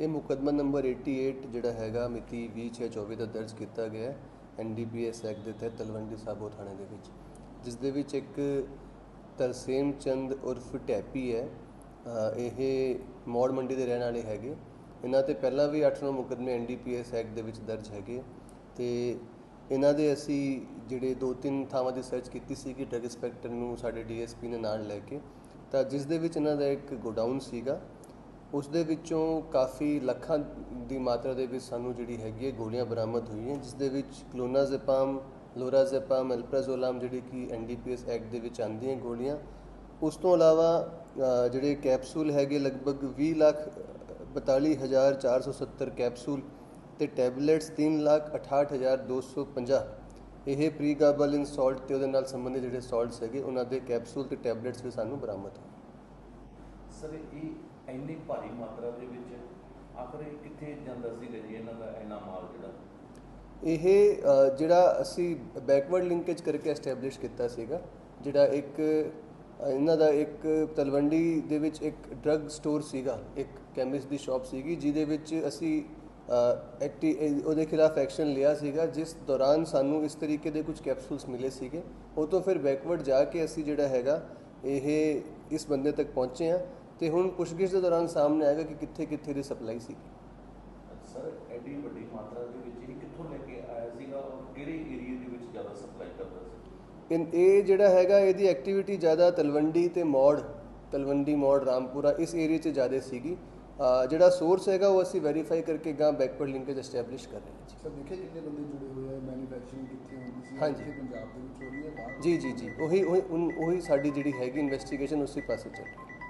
ਇਹ ਮੁਕੱਦਮਾ ਨੰਬਰ 88 ਜਿਹੜਾ ਹੈਗਾ ਮਿਤੀ 20/6/24 ਦਾ ਦਰਜ ਕੀਤਾ ਗਿਆ ਹੈ ਐਨਡੀਪੀਐਸ ਐਕਟ ਦੇ ਤਹਿਤ ਤਲਵੰਡੀ ਸਾਬੋ ਥਾਣੇ ਦੇ ਵਿੱਚ, ਜਿਸ ਦੇ ਵਿੱਚ ਇੱਕ ਤਰਸੇਮ ਚੰਦ ਉਰਫ ਟੈਪੀ ਹੈ। ਇਹ ਮੌੜ ਮੰਡੀ ਦੇ ਰਹਿਣ ਵਾਲੇ ਹੈਗੇ। ਇਹਨਾਂ ਤੇ ਪਹਿਲਾਂ ਵੀ 8-9 ਮੁਕੱਦਮੇ ਐਨਡੀਪੀਐਸ ਐਕਟ ਦੇ ਵਿੱਚ ਦਰਜ ਹੈਗੇ। ਤੇ ਇਹਨਾਂ ਦੇ ਅਸੀਂ ਜਿਹੜੇ ਦੋ ਤਿੰਨ ਥਾਵਾਂ ਦੀ ਸਰਚ ਕੀਤੀ ਸੀ ਕਿ ਡਰਗ ਇੰਸਪੈਕਟਰ ਨੂੰ, ਸਾਡੇ ਡੀਐਸਪੀ ਨੇ ਨਾਲ ਲੈ ਕੇ। ਤਾਂ ਜਿਸ ਦੇ ਵਿੱਚ ਇਹਨਾਂ ਦਾ ਇੱਕ ਗੋਡਾਊਨ ਸੀਗਾ। ਉਸ ਦੇ ਵਿੱਚੋਂ ਕਾਫੀ ਲੱਖਾਂ ਦੀ ਮਾਤਰਾ ਦੇ ਵਿੱਚ ਸਾਨੂੰ ਜਿਹੜੀ ਹੈਗੀ ਹੈ ਗੋਲੀਆਂ ਬਰਾਮਦ ਹੋਈਆਂ, ਜਿਸ ਦੇ ਵਿੱਚ ਕਲੋਨਾਜ਼ੇਪਾਮ, ਲੋਰਾਜ਼ੇਪਾਮ ਐਲਪਰਾਜ਼ੋਲਾਮ ਜਿਹੜੀ ਕਿ ਐਨਡੀਪੀਐਸ ਐਕਟ ਦੇ ਵਿੱਚ ਆਉਂਦੀਆਂ ਗੋਲੀਆਂ। ਉਸ ਤੋਂ ਇਲਾਵਾ ਜਿਹੜੇ ਕੈਪਸੂਲ ਹੈਗੇ ਲਗਭਗ 20 ਲੱਖ 42470 ਕੈਪਸੂਲ ਤੇ ਟੈਬਲੇਟਸ 3 ਲੱਖ 68250 ਇਹ ਪ੍ਰੀਗਾਬਲਿਨ ਸਾਲਟ ਤੇ ਉਹਦੇ ਨਾਲ ਸੰਬੰਧਿਤ ਜਿਹੜੇ ਸਾਲਟਸ ਹੈਗੇ, ਉਹਨਾਂ ਦੇ ਕੈਪਸੂਲ ਤੇ ਟੈਬਲੇਟਸ ਵੀ ਸਾਨੂੰ ਬਰਾਮਦ ਹੋਏ। ਸਰ ਇਹ ਇੰਨੀ ਭਾਰੀ ਮਾਤਰਾ ਦੇ ਵਿੱਚ ਆਖਰ ਇਹ ਕਿੱਥੇ ਜਾਂਦਾ ਸੀਗਾ ਜੀ, ਇਹਨਾਂ ਦਾ ਇੰਨਾ ਮਾਲ ਜਿਹੜਾ? ਇਹ ਜਿਹੜਾ ਅਸੀਂ ਬੈਕਵਰਡ ਲਿੰਕੇਜ ਕਰਕੇ ਐਸਟੈਬਲਿਸ਼ ਕੀਤਾ ਸੀਗਾ, ਜਿਹੜਾ ਇੱਕ ਇਹਨਾਂ ਦਾ ਇੱਕ ਤਲਵੰਡੀ ਦੇ ਵਿੱਚ ਇੱਕ ਡਰੱਗ ਸਟੋਰ ਸੀਗਾ, ਇੱਕ ਕੈਮਿਸਟ ਦੀ ਸ਼ਾਪ ਸੀਗੀ, ਜਿਹਦੇ ਵਿੱਚ ਅਸੀਂ ਐਕਟੀ ਉਹਦੇ ਖਿਲਾਫ ਐਕਸ਼ਨ ਲਿਆ ਸੀਗਾ, ਜਿਸ ਦੌਰਾਨ ਸਾਨੂੰ ਇਸ ਤਰੀਕੇ ਦੇ ਕੁਝ ਕੈਪਸੂਲਸ ਮਿਲੇ ਸੀਗੇ। ਉਹ ਤੋਂ ਫਿਰ ਬੈਕਵਰਡ ਜਾ ਕੇ ਅਸੀਂ ਜਿਹੜਾ ਹੈਗਾ, ਇਹ ਇਸ ਬੰਦੇ ਤੱਕ ਪਹੁੰਚੇ ਆ ਤੇ ਹੁਣ ਪੁੱਛਗਿੱਛ ਦੇ ਦੌਰਾਨ ਸਾਹਮਣੇ ਆਏਗਾ ਕਿ ਕਿੱਥੇ ਕਿੱਥੇ ਦੀ ਸਪਲਾਈ ਸੀ। ਸਰ ਐਡੀ ਵੱਡੀ ਮਾਤਰਾ ਦੇ ਵਿੱਚ ਇਹ ਕਿੱਥੋਂ ਲੈ ਕੇ ਆਇਆ ਸੀਗਾ ਔਰ ਕਿਹੜੇ ਏਰੀਆ ਦੇ ਵਿੱਚ ਜ਼ਿਆਦਾ ਸਪਲਾਈ ਕਰਦਾ ਸੀ? ਇਨ ਇਹ ਜਿਹੜਾ ਹੈਗਾ ਇਹਦੀ ਐਕਟੀਵਿਟੀ ਜ਼ਿਆਦਾ ਤਲਵੰਡੀ ਤੇ ਮੌੜ ਤਲਵੰਡੀ ਮੌੜ ਰਾਮਪੁਰਾ ਇਸ ਏਰੀਆ 'ਚ ਜ਼ਿਆਦਾ ਸੀਗੀ। ਜਿਹੜਾ ਸੋਰਸ ਹੈਗਾ ਉਹ ਅਸੀਂ ਵੈਰੀਫਾਈ ਕਰਕੇ ਗਾਂ ਬੈਕਵਰਡ ਲਿੰਕੇਜ ਐਸਟੈਬਲਿਸ਼ ਕਰ ਰਹੇ ਹਾਂ ਜੀ। ਸਰ ਦੇਖਿਆ ਕਿੰਨੇ ਬੰਦੇ ਜੁੜੇ ਹੋਏ ਆ ਮੈਨੂਫੈਕਚਰਿੰਗ ਕਿੱਥੇ ਹੁੰਦੀ ਸੀ ਹਾਂਜੀ। ਪੰਜਾਬ ਦੇ ਵਿੱਚ ਹੋ ਰਹੀ ਹੈ ਜੀ ਜੀ ਜੀ ਉਹੀ ਉਹੀ ਉਹੀ ਸਾਡੀ ਜਿਹੜੀ ਹੈਗੀ ਇਨਵੈਸਟੀਗੇਸ਼ਨ ਉਸੇ ਪਾਸੇ ਚੱਲ ਰਹੀ ਹੈ।